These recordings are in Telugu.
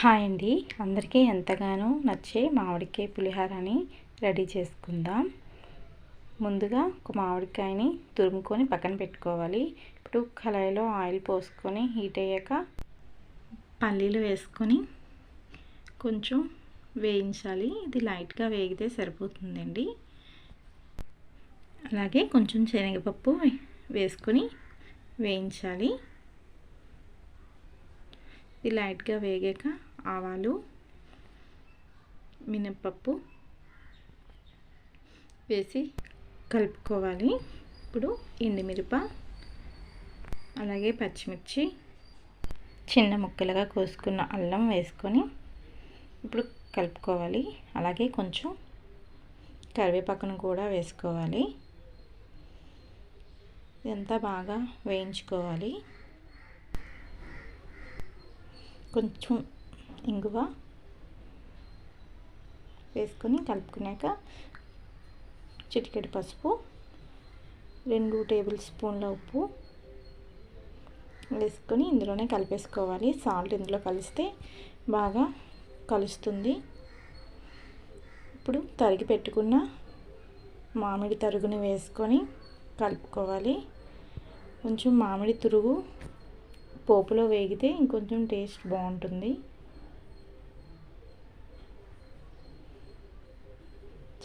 హాయ్ అండి. అందరికీ ఎంతగానో నచ్చే మామిడికాయ పులిహోరని రెడీ చేసుకుందాం. ముందుగా ఒక మామిడికాయని తురుముకొని పక్కన పెట్టుకోవాలి. ఇప్పుడు కళాయిలో ఆయిల్ పోసుకొని హీట్ అయ్యాక పల్లీలు వేసుకొని కొంచెం వేయించాలి. ఇది లైట్గా వేగితే సరిపోతుందండి. అలాగే కొంచెం శనగపప్పు వేసుకొని వేయించాలి. ఇది లైట్గా వేగాక ఆవాలు మినప్పప్పు వేసి కలుపుకోవాలి. ఇప్పుడు ఎండుమిరప అలాగే పచ్చిమిర్చి చిన్న ముక్కలుగా కోసుకున్న అల్లం వేసుకొని ఇప్పుడు కలుపుకోవాలి. అలాగే కొంచెం కరివేపాకును కూడా వేసుకోవాలి. ఇదంతా బాగా వేయించుకోవాలి. కొంచెం ఇంగువ వేసుకొని కలుపుకున్నాక చిటికెడు పసుపు రెండు టేబుల్ స్పూన్ల ఉప్పు వేసుకొని ఇందులోనే కలిపేసుకోవాలి. సాల్ట్ ఇందులో కలిస్తే బాగా కలుస్తుంది. ఇప్పుడు తరిగి పెట్టుకున్న మామిడి తరుగుని వేసుకొని కలుపుకోవాలి. కొంచెం మామిడి తురుగు పోపులో వేగితే ఇంకొంచెం టేస్ట్ బాగుంటుంది.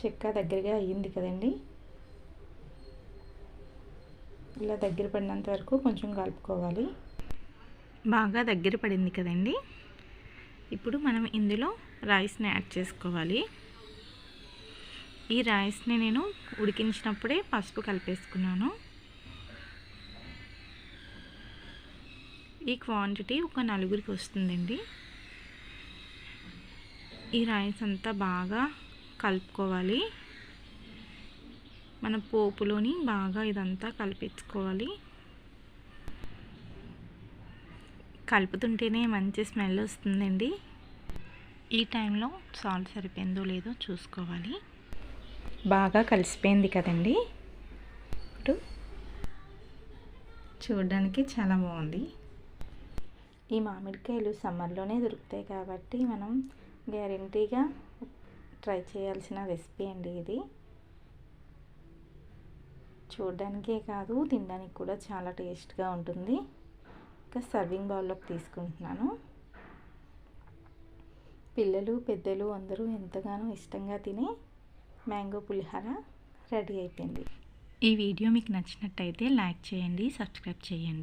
చెక్క దగ్గరగా అయ్యింది కదండి. ఇలా దగ్గర పడినంత వరకు కొంచెం కలుపుకోవాలి. బాగా దగ్గర పడింది కదండి. ఇప్పుడు మనం ఇందులో రైస్ని యాడ్ చేసుకోవాలి. ఈ రైస్ని నేను ఉడికించినప్పుడే పసుపు కలిపేసుకున్నాను. ఈ క్వాంటిటీ ఒక నలుగురికి వస్తుందండి. ఈ రైస్ అంతా బాగా కలుపుకోవాలి. మన పోపులోని బాగా ఇదంతా కలిపించుకోవాలి కలుపుతుంటేనే మంచి స్మెల్ వస్తుందండి. ఈ టైంలో సాల్ట్ సరిపోయిందో లేదో చూసుకోవాలి. బాగా కలిసిపోయింది కదండి. ఇప్పుడు చూడడానికి చాలా బాగుంది. ఈ మామిడికాయలు సమ్మర్లోనే దొరుకుతాయి కాబట్టి మనం గ్యారంటీగా ట్రై చేయాల్సిన రెసిపీ అండి ఇది. చూడడానికే కాదు తినడానికి కూడా చాలా టేస్ట్గా ఉంటుంది. ఇంకా సర్వింగ్ బౌల్లోకి తీసుకుంటున్నాను. పిల్లలు పెద్దలు అందరూ ఎంతగానో ఇష్టంగా తినే మ్యాంగో పులిహోర రెడీ అయిపోయింది. ఈ వీడియో మీకు నచ్చినట్టయితే లైక్ చేయండి సబ్స్క్రైబ్ చేయండి.